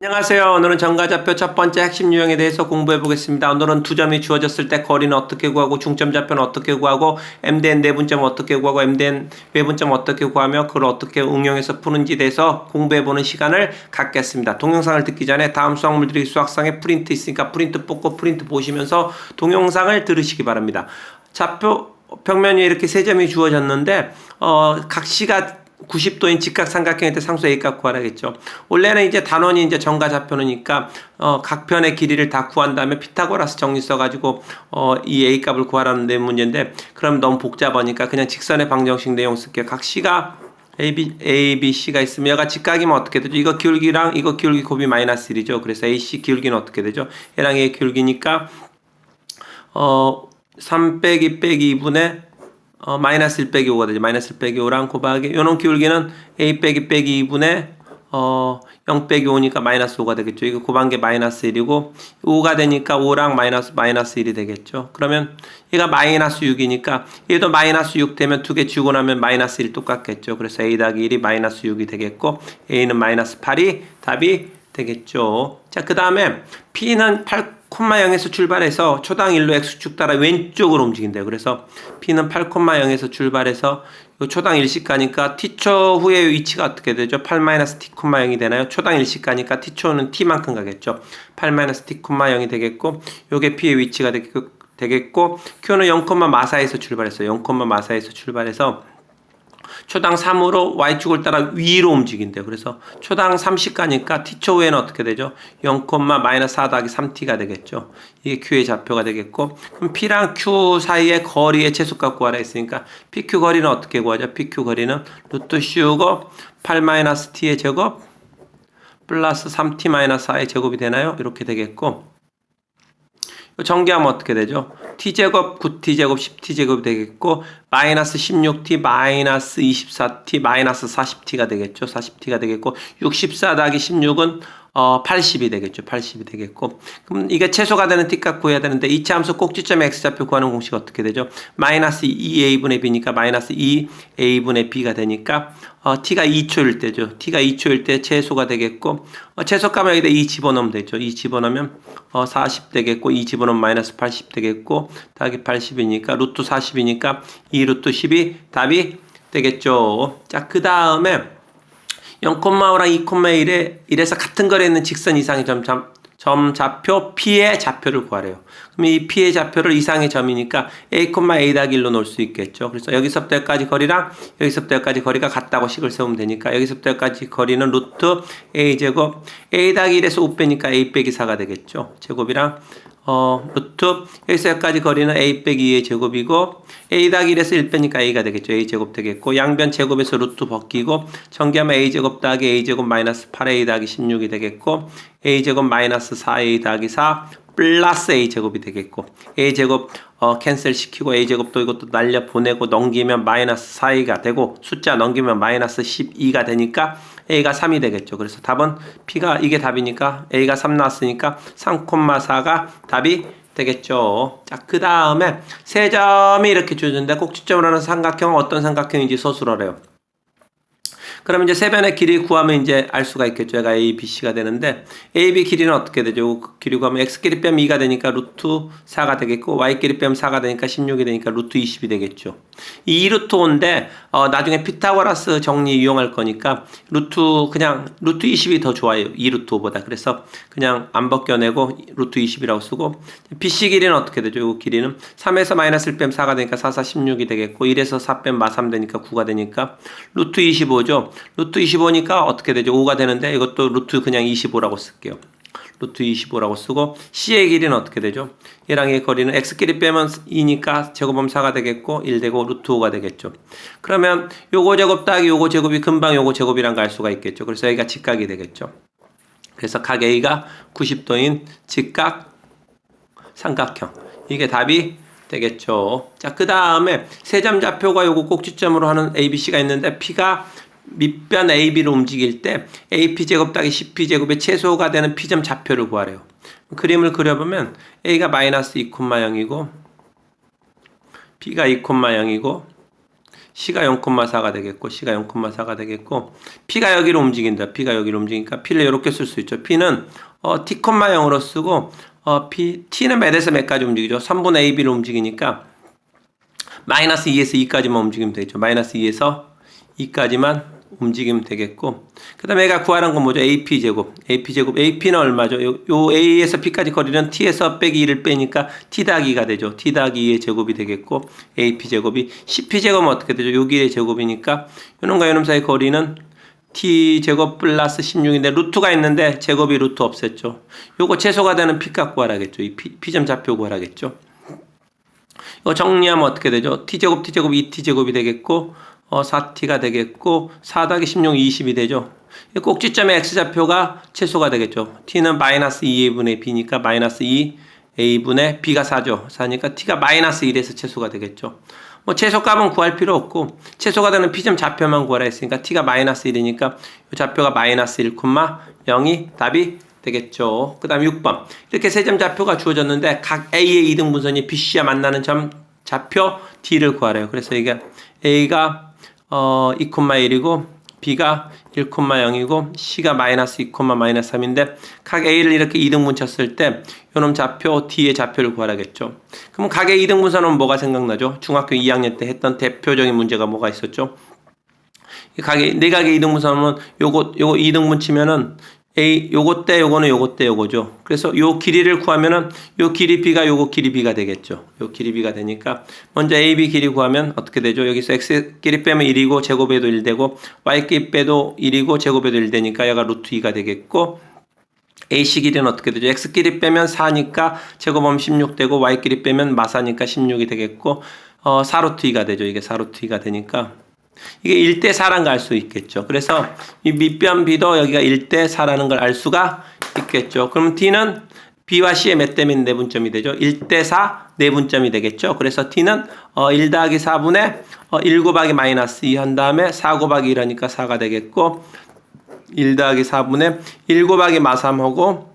안녕하세요. 오늘은 정가좌표 첫 번째 핵심 유형에 대해서 공부해 보겠습니다. 오늘은 두 점이 주어졌을 때 거리는 어떻게 구하고 중점 좌표는 어떻게 구하고 MDN 내분점 어떻게 구하고 MDN 외분점 어떻게 구하며 그걸 어떻게 응용해서 푸는지 대해서 공부해 보는 시간을 갖겠습니다. 동영상을 듣기 전에 다음 수학물들이 수학상에 프린트 있으니까 프린트 뽑고 프린트 보시면서 동영상을 들으시기 바랍니다. 좌표 평면 위에 이렇게 세 점이 주어졌는데 어, 각 시가 90도인 직각삼각형일 때 상수 A값 구하라겠죠. 원래는 이제 단원이 이제 정가 좌표니까 어, 각 편의 길이를 다 구한 다음에 피타고라스 정리 써가지고 어, 이 A 값을 구하라는 데 문제인데 그럼 너무 복잡하니까 그냥 직선의 방정식 내용 쓸게요. 각 C가 A, B, A, B, C가 있으면 얘가 직각이면 어떻게 되죠? 이거 기울기랑 이거 기울기 곱이 마이너스 1이죠. 그래서 AC 기울기는 어떻게 되죠? 얘랑 얘 기울기니까 어, 3 빼기 빼기 2분의 어, 마이너스 1 빼기 5가 되죠. 마이너스 1 빼기 5랑 곱하기 요놈 기울기는 a 빼기 빼기 2분의 어, 0 빼기 5니까 마이너스 5가 되겠죠. 이거 곱한 게 마이너스 1이고 5가 되니까 5랑 마이너스 마이너스 1이 되겠죠. 그러면 얘가 마이너스 6이니까 얘도 마이너스 6 되면 두 개 지우고 나면 마이너스 1 똑같겠죠. 그래서 a 더하기 1이 마이너스 6이 되겠고 a는 마이너스 8이 답이 되겠죠. 자, 그 다음에 P는 8,0에서 출발해서 초당 1로 X축 따라 왼쪽으로 움직인대요. 그래서 P는 8,0에서 출발해서 요 초당 1씩 가니까 T초 후의 위치가 어떻게 되죠? 8-T,0이 되나요? 초당 1씩 가니까 T초는 T만큼 가겠죠. 8-T,0이 되겠고 요게 P의 위치가 되겠고, 되겠고 Q는 0,마사에서 출발했어요. 0,마사에서 출발해서 초당 3으로 y축을 따라 위로 움직인대요. 그래서 초당 30 가니까 t초 후에는 어떻게 되죠? 0, 마이너스 4 더하기 3t가 되겠죠. 이게 q의 좌표가 되겠고 그럼 p랑 q 사이의 거리의 최소값 구하라 했으니까 pq 거리는 어떻게 구하죠? pq 거리는 루트 씌우고 8 마이너스 t의 제곱 플러스 3t 마이너스 4의 제곱이 되나요? 이렇게 되겠고 정리하면 어떻게 되죠? T제곱 9t제곱 10t제곱이 되겠고 마이너스 16t 마이너스 24t 마이너스 40t가 되겠죠. 40t가 되겠고 64 더하기 16은 어 80이 되겠죠. 80이 되겠고 그럼 이게 최소가 되는 t값 구해야 되는데 이차 함수 꼭지점 x좌표 구하는 공식 어떻게 되죠? 마이너스 2a분의 b니까 마이너스 2a분의 b가 되니까 어, t가 2초일 때죠. t가 2초일 때 최소가 되겠고 어, 최소값을 여기다 2 집어넣으면 되죠. 2 집어넣으면 어, 40 되겠고 2 집어넣으면 마이너스 80 되겠고 더하기 80이니까 루트 40이니까 2 루트 10이 답이 되겠죠. 자, 그 다음에 0,5랑 2,1에 이래서 같은 거리에 있는 직선 이상의 점, 점, 점 좌표 P의 좌표를 구하래요. 그럼 이 P의 좌표를 이상의 점이니까 A, A 더하기 1로 놓을 수 있겠죠. 그래서 여기서부터 여기까지 거리랑 여기서부터 여기까지 거리가 같다고 식을 세우면 되니까 여기서부터 여기까지 거리는 루트 A 제곱 A 더하기 1에서 5 빼니까 A 빼기 4가 되겠죠. 제곱이랑 어, 루트 여기서 여기까지 거리는 a 빼기 2의 제곱이고 a 더하기 1에서 1 빼니까 a가 되겠죠. a 제곱 되겠고 양변 제곱에서 루트 벗기고 전개하면 a 제곱 더하기 a 제곱 마이너스 8a 더하기 16이 되겠고 a 제곱 마이너스 4a 더하기 4 플러스 a 제곱이 되겠고 a 제곱 어, 캔슬 시키고 a 제곱도 이것도 날려 보내고 넘기면 마이너스 4a가 되고 숫자 넘기면 마이너스 12가 되니까 a가 3이 되겠죠. 그래서 답은 p가 이게 답이니까 a가 3 나왔으니까 3,4가 답이 되겠죠. 자, 그 다음에 세 점이 이렇게 주어졌는데 꼭지점을 하는 삼각형은 어떤 삼각형인지 서술하래요. 그러면 이제 세변의 길이 구하면 이제 알 수가 있겠죠. 얘가 A, B, C가 되는데 A, B 길이는 어떻게 되죠? 그 길이 구하면 X 길이 빼면 2가 되니까 루트 4가 되겠고 Y 길이 빼면 4가 되니까 16이 되니까 루트 20이 되겠죠. 이 2루트 5인데 어, 나중에 피타고라스 정리 이용할 거니까 루트 그냥 루트 20이 더 좋아요. 2루트 5보다. 그래서 그냥 안 벗겨내고 루트 20이라고 쓰고 BC 길이는 어떻게 되죠? 이 길이는 3에서 마이너스 1 빼면 4가 되니까 4, 4, 16이 되겠고 1에서 4 빼면 마3 되니까 9가 되니까 루트 25죠. 루트 25니까 어떻게 되죠? 5가 되는데 이것도 루트 그냥 25라고 쓸게요. 루트 25라고 쓰고 C의 길이는 어떻게 되죠? 얘랑 얘 거리는 X끼리 빼면 2니까 제곱하면 4가 되겠고 1 되고 루트 5가 되겠죠. 그러면 요거 제곱 더하기 요거 제곱이 금방 요거 제곱이란 걸알 수가 있겠죠. 그래서 여기가 직각이 되겠죠. 그래서 각 A가 90도인 직각 삼각형. 이게 답이 되겠죠. 자, 그 다음에 세점 좌표가 요거 꼭지점으로 하는 ABC가 있는데 P가 밑변 AB로 움직일 때 AP 제곱 더하기 CP 제곱의 최소가 되는 P점 좌표를 구하래요. 그림을 그려보면 A가 마이너스 2,0이고 B가 2,0이고 C가 0,4가 되겠고 C가 0,4가 되겠고 P가 여기로 움직인다. P가 여기로 움직이니까 P를 이렇게 쓸 수 있죠. P는 어, T, 0으로 쓰고 어, P, T는 몇에서 몇까지 움직이죠? 3분의 AB로 움직이니까 마이너스 2에서 2까지만 움직이면 되죠. 마이너스 2에서 2까지만 움직이면 되겠고 그 다음에 얘가 구하는 건 뭐죠? AP 제곱 AP 제곱 AP는 얼마죠? 요, 요 A에서 P까지 거리는 T에서 빼기 2를 빼니까 T 2가 되죠. T 더하기 2의 제곱이 되겠고 AP 제곱이 CP 제곱은 어떻게 되죠? 여기의 제곱이니까 요놈과 요놈 사이 거리는 t 제곱 플러스 16인데 루트가 있는데 제곱이 루트 없앴죠. 요거 최소가 되는 p 값 구하라겠죠. 이 p 점 좌표 구하라겠죠. 이거 정리하면 어떻게 되죠? t 제곱 t 제곱 2t 제곱이 되겠고 어 4t가 되겠고 4 더하기 16 20이 되죠. 이 꼭지점의 x 좌표가 최소가 되겠죠. t는 마이너스 2a분의 b니까 마이너스 2 a분의 b가 4죠. 4니까 t가 마이너스 1에서 최소가 되겠죠. 뭐 최소값은 구할 필요 없고 최소가 되는 p점 좌표만 구하라 했으니까 t가 마이너스 1이니까 이 좌표가 마이너스 1,0이 답이 되겠죠. 그 다음 6번 이렇게 세 점 좌표가 주어졌는데 각 a의 이등분선이 bc와 만나는 점 좌표 d를 구하래요. 그래서 이게 a가 어 2,1이고 b가 1,0이고 c가 마이너스 2, 마이너스 3인데 각 a를 이렇게 이등분 쳤을 때 요놈 좌표 d의 좌표를 구하라겠죠. 그럼 각의 이등분선은 뭐가 생각나죠? 중학교 2학년 때 했던 대표적인 문제가 뭐가 있었죠? 이 각의 내각의 이등분선은 요거 요거 이등분 치면은 a 요거 때 요거는 요거 때 요거죠. 그래서 요 길이를 구하면은 요 길이 b가 요거 길이 b가 되겠죠. 요 길이 b가 되니까 먼저 a, b 길이 구하면 어떻게 되죠? 여기서 x 길이 빼면 1이고 제곱에도 1 되고 y 길이 빼도 1이고 제곱에도 1 되니까 얘가 루트 2가 되겠고 AC 길이는 어떻게 되죠? X 길이 빼면 4니까 제곱하면 16 되고 Y 길이 빼면 마사니까 16이 되겠고 어 4루트 2가 되죠. 이게 4루트 2가 되니까 이게 1대 4란 걸 알 수 있겠죠. 그래서 이 밑변 B도 여기가 1대 4라는 걸 알 수가 있겠죠. 그럼 T는 B와 C의 몇 대면 내분점이 되죠? 1대 4 내분점이 되겠죠. 그래서 T는 어, 1 더하기 4분의 어, 1 곱하기 마이너스 2 한 다음에 4 곱하기 1하니까 4가 되겠고 1 더하기 4분의 1 곱하기 마3하고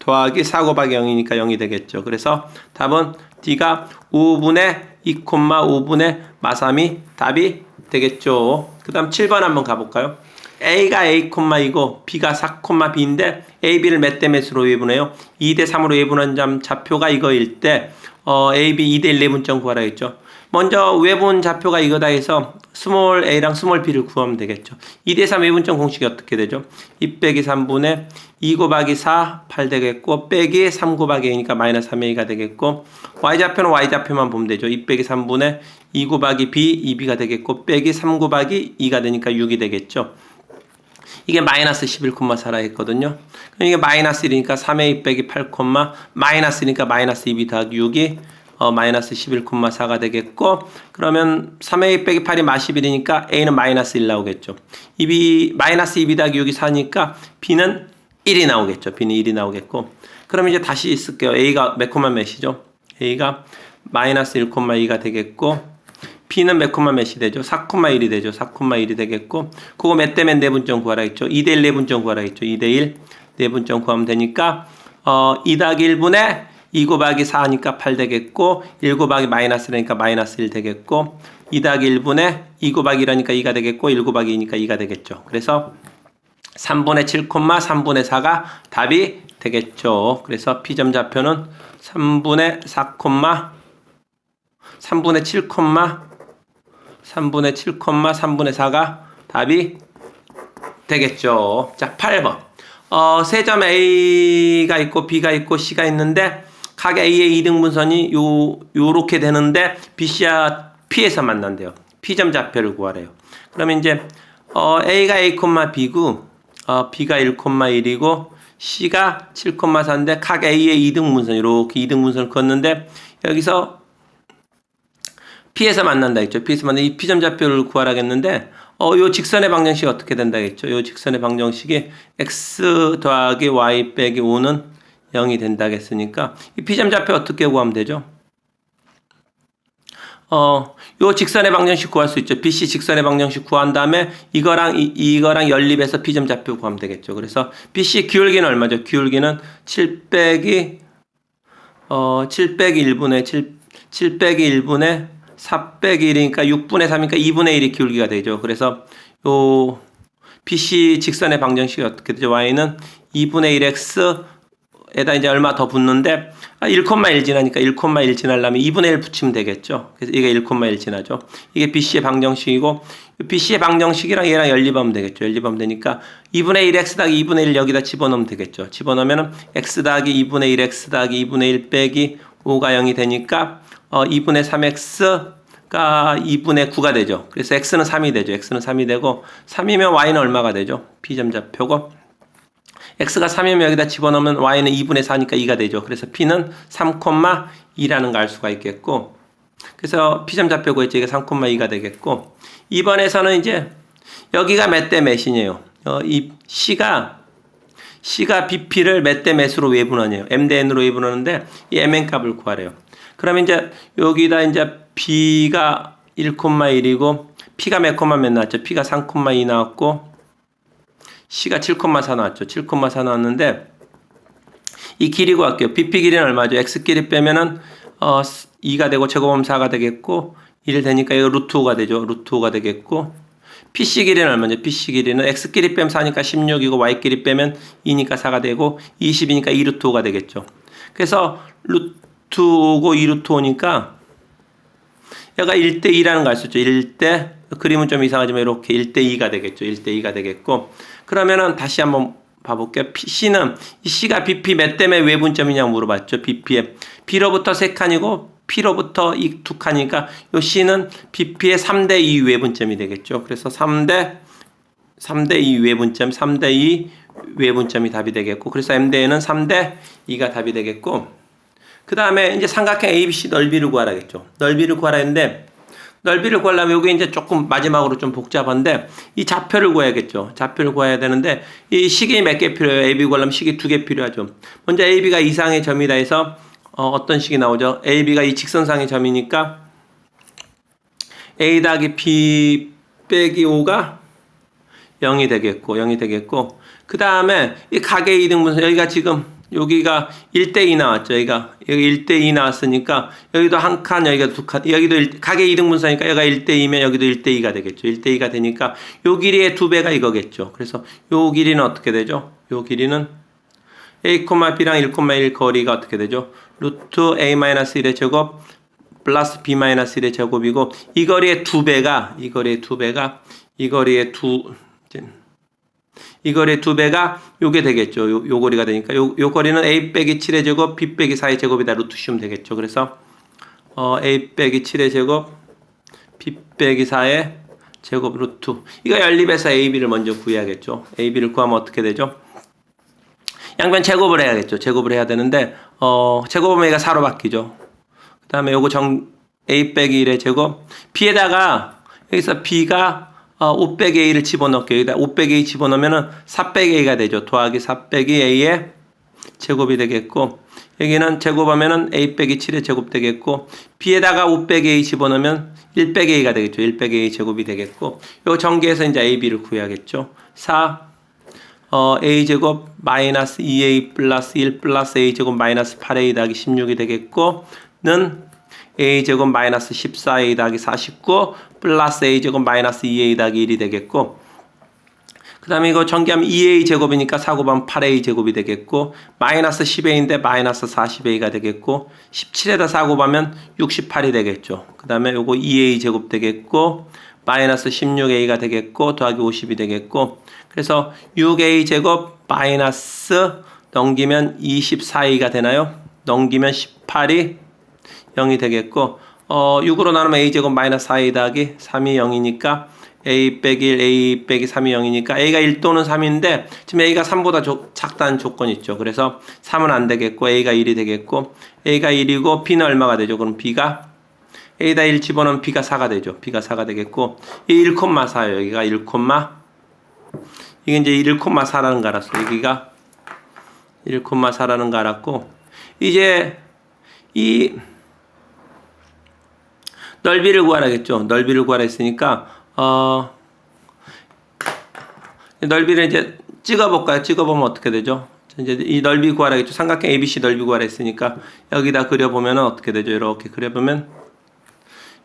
더하기 4 곱하기 0이니까 0이 되겠죠. 그래서 답은 D가 5분의 2, 5분의 마3이 답이 되겠죠. 그 다음 7번 한번 가볼까요? A가 A, 이고 B가 4, B인데 A, B를 몇 대 몇으로 외분해요? 2대 3으로 외분한 점 좌표가 이거일 때 어, A, B 2대 1 내분점 구하라 했죠. 먼저 외분 좌표가 이거다 해서 스몰 a랑 스몰 b를 구하면 되겠죠. 2대3 외분점 공식이 어떻게 되죠? 2 빼기 3분의 2 곱하기 4, 8 되겠고 빼기 3 곱하기 a니까 마이너스 3a가 되겠고 y좌표는 y좌표만 보면 되죠. 2 빼기 3분의 2 곱하기 b, 2b가 되겠고 빼기 3 곱하기 2가 되니까 6이 되겠죠. 이게 마이너스 11,4라 했거든요. 그럼 이게 마이너스 1이니까 3a 빼기 8, 마이너스니까 마이너스 2b 더하기 6이 어, 마이너스 11,4가 되겠고 그러면 3a 빼기 8이 마 11이니까 a는 마이너스 1 나오겠죠. 2b 마이너스 2b 더하기 6이 4니까 b는 1이 나오겠죠. b는 1이 나오겠고 그럼 이제 다시 쓸게요. a가 몇 콤마 몇이죠? a가 마이너스 1,2가 되겠고 b는 몇 콤마 몇이 되죠? 4,1이 되죠. 4,1이 되겠고 그거 몇 대면 내분점 구하라 했죠? 2대 1 내분점 구하라 했죠. 2대 1 내분점 구하면 되니까 어, 2 더하기 1분의 2 곱하기 4니까 8 되겠고 1 곱하기 마이너스라니까 마이너스 1 되겠고 2 더하기 1분의 2 곱하기 1하니까 2가 되겠고 1 곱하기 2니까 2가 되겠죠. 그래서 3분의 7, 3분의 4가 답이 되겠죠. 그래서 P점 좌표는 3분의 4, 3분의 7, 3분의 7, 3분의 4가 답이 되겠죠. 자, 8번. 어, 세 점 A가 있고 B가 있고 C가 있는데 각 A의 이등분선이 요 요렇게 되는데 BC와 P에서 만난대요. P점 좌표를 구하래요. 그러면 이제 어, A가 A, B고 어, B가 1,1이고 C가 7,4인데 각 A의 이등분선 이렇게 이등분선을 걷는데 여기서 P에서 만난다 했죠. P에서 만난 이 P점 좌표를 구하라겠는데 어, 요 직선의 방정식이 어떻게 된다겠죠. 요 직선의 방정식이 x 더하기 y 빼기 5는 0이 된다겠으니까 이 P점 좌표 어떻게 구하면 되죠? 어, 요 직선의 방정식 구할 수 있죠. BC 직선의 방정식 구한 다음에 이거랑 이, 이거랑 연립해서 P점 좌표 구하면 되겠죠. 그래서 BC 기울기는 얼마죠? 기울기는 7 빼기 어, 7 빼기 1분의 7, 7 빼기 1분의 4 빼기 1이니까 6분의 3이니까 2분의 1이 기울기가 되죠. 그래서 요 BC 직선의 방정식이 어떻게 되죠? y는 2분의 1x 에다 이제 얼마 더 붙는데 아, 1,1 지나니까 1,1 지나려면 2분의 1 붙이면 되겠죠. 그래서 이게 1,1 지나죠. 이게 BC의 방정식이고 BC의 방정식이랑 얘랑 연립하면 되겠죠. 연립하면 되니까 2분의 1 x 더하기 2분의 1 여기다 집어넣으면 되겠죠. 집어넣으면은 x 더하기 2분의 1 x 더하기 2분의 1 빼기 5가 0이 되니까 어 2분의 3x가 2분의 9가 되죠. 그래서 x는 3이 되죠. x는 3이 되고 3이면 y는 얼마가 되죠? P점 좌표고 x가 3이면 여기다 집어넣으면 y는 2분의 4니까 2가 되죠. 그래서 p는 3,2라는 걸 알 수가 있겠고 그래서 p점 좌표고 있죠. 이게 3,2가 되겠고 이번에서는 이제 여기가 몇 대 몇이에요. 어, 이 c가 c가 bp를 몇 대 몇으로 외분하네요. m 대 n으로 외분하는데 이 mn 값을 구하래요. 그러면 이제 여기다 이제 b가 1,1이고 p가 몇 콤마 몇 나왔죠? p가 3,2 나왔고 C가 7,4 나왔죠. 7,4 나왔는데 이 길이 구할게요. BP 길이는 얼마죠? X 길이 빼면은 어 2가 되고 제곱하면 4가 되겠고 1 되니까 이거 루트 5가 되죠. 루트 5가 되겠고 PC 길이는 얼마죠? PC 길이는 X 길이 빼면 4니까 16이고 Y 길이 빼면 2니까 4가 되고 20이니까 2 루트 5가 되겠죠. 그래서 루트 5고 2 루트 5니까 얘가 1대 2라는 거 알 수 있죠. 1대 그림은 좀 이상하지만 이렇게 1대 2가 되겠죠. 1대 2가 되겠고 그러면은 다시 한번 봐볼게요. C는 이 C가 BP 몇 대의 외분점이냐고 물어봤죠. BP에 B로부터 3칸이고 P로부터 이두 칸이니까 요 C는 BP의 3대 2 외분점이 되겠죠. 그래서 3대 3대 2 외분점, 3대 2 외분점이 답이 되겠고 그래서 M대는 3대 2가 답이 되겠고 그 다음에 이제 삼각형 ABC 넓이를 구하라겠죠. 넓이를 구하라 했는데 넓이를 구하려면 여기 이제 조금 마지막으로 좀 복잡한데 이 좌표를 구해야겠죠. 좌표를 구해야 되는데 이 식이 몇 개 필요해요? AB 구하려면 식이 두 개 필요하죠. 먼저 AB가 이상의 점이다 해서 어, 떤 식이 나오죠? AB가 이 직선상의 점이니까 A 더하기 B 빼기 5가 0이 되겠고 0이 되겠고 그 다음에 이 가계 이등분선 여기가 지금 여기가 1대2 나왔죠. 여기가 여기 1대2 나왔으니까 여기도 한 칸, 여기가 두 칸, 여기도 일, 가계 이등분선이니까 여기가 1대2면 여기도 1대2가 되겠죠. 1대2가 되니까 요 길이의 두 배가 이거겠죠. 그래서 요 길이는 어떻게 되죠? 요 길이는 a, b랑 1,1 거리가 어떻게 되죠? 루트 a-1의 제곱 플러스 b-1의 제곱이고 이 거리의 두 배가 이 거리의 두 배가 이 거리의 두 이 거리의 두 배가 요게 되겠죠. 요, 요 거리가 되니까 요, 요 거리는 a 빼기 7의 제곱, b 빼기 4의 제곱이다 루트 씌우면 되겠죠. 그래서 어, a 빼기 7의 제곱, b 빼기 4의 제곱 루트 이거 연립해서 ab를 먼저 구해야겠죠. ab를 구하면 어떻게 되죠? 양변 제곱을 해야겠죠. 제곱을 해야 되는데 어, 제곱하면 얘가 4로 바뀌죠. 그 다음에 요거 정 a 빼기 1의 제곱 b에다가 여기서 b가 어, 5 빼기 a를 집어넣을게요. 여기다 5 빼기 a 집어넣으면은 4 빼기 a가 되죠. 더하기 4 빼기 a의 제곱이 되겠고 여기는 제곱하면은 a 빼기 7의 제곱 되겠고 b에다가 5 빼기 a 집어넣으면 1 빼기 a가 되겠죠. 1 빼기 a 제곱이 되겠고 요 전개해서 이제 a, b를 구해야겠죠. 4 어, a 제곱 마이너스 2a 플러스 1 플러스 a 제곱 마이너스 8a 더하기 16이 되겠고 는 a 제곱 마이너스 14a 더하기 49 플러스 a 제곱 마이너스 2a 더하기 1이 되겠고 그 다음에 이거 전개하면 2a 제곱이니까 4 곱하면 8a 제곱이 되겠고 마이너스 10a인데 마이너스 40a가 되겠고 17에다 4 곱하면 68이 되겠죠. 그 다음에 요거 2a 제곱 되겠고 마이너스 16a가 되겠고 더하기 50이 되겠고 그래서 6a 제곱 마이너스 넘기면 24a가 되나요? 넘기면 18이 0이 되겠고 어 6으로 나누면 a제곱 마이너스 4a 더하기 3이 0이니까 a 빼기 1, a 빼기 3이 0이니까 a가 1 또는 3인데 지금 a가 3보다 조, 작다는 조건이 있죠. 그래서 3은 안 되겠고 a가 1이 되겠고 a가 1이고 b는 얼마가 되죠? 그럼 b가 a다 1 집어넣으면 b가 4가 되죠. b가 4가 되겠고 이 1,4예요. 여기가 1, 이게 이제 1,4라는 거 알았어. 여기가 1,4라는 거 알았고 이제 이 넓이를 구하라겠죠. 넓이를 구하라 했으니까 어 넓이를 이제 찍어볼까요? 찍어보면 어떻게 되죠? 이제 이 넓이 구하라겠죠. 삼각형 ABC 넓이 구하라 했으니까 여기다 그려보면 어떻게 되죠? 이렇게 그려보면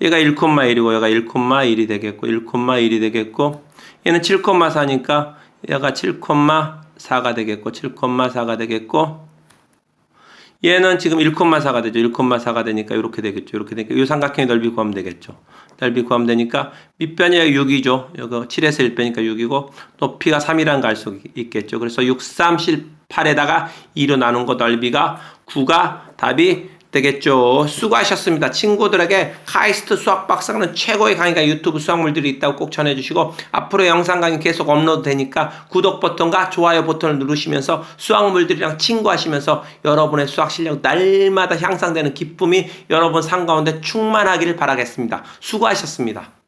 얘가 1,1이고 얘가 1,1이 되겠고 1,1이 되겠고 얘는 7,4니까 얘가 7,4가 되겠고 7,4가 되겠고 얘는 지금 1,4가 되죠. 1,4가 되니까 이렇게 되겠죠. 이렇게 되니까 이 삼각형의 넓이 구하면 되겠죠. 넓이 구하면 되니까 밑변이 6이죠. 여기 7에서 1 빼니까 6이고 높이가 3이라는 걸 알 수 있겠죠. 그래서 6, 3, 7, 8에다가 2로 나눈 거 넓이가 9가 답이 되겠죠. 수고하셨습니다. 친구들에게 카이스트 수학 박사는 최고의 강의가 유튜브 수학물들이 있다고 꼭 전해주시고 앞으로 영상 강의 계속 업로드 되니까 구독 버튼과 좋아요 버튼을 누르시면서 수학물들이랑 친구하시면서 여러분의 수학 실력 날마다 향상되는 기쁨이 여러분 삶 가운데 충만하기를 바라겠습니다. 수고하셨습니다.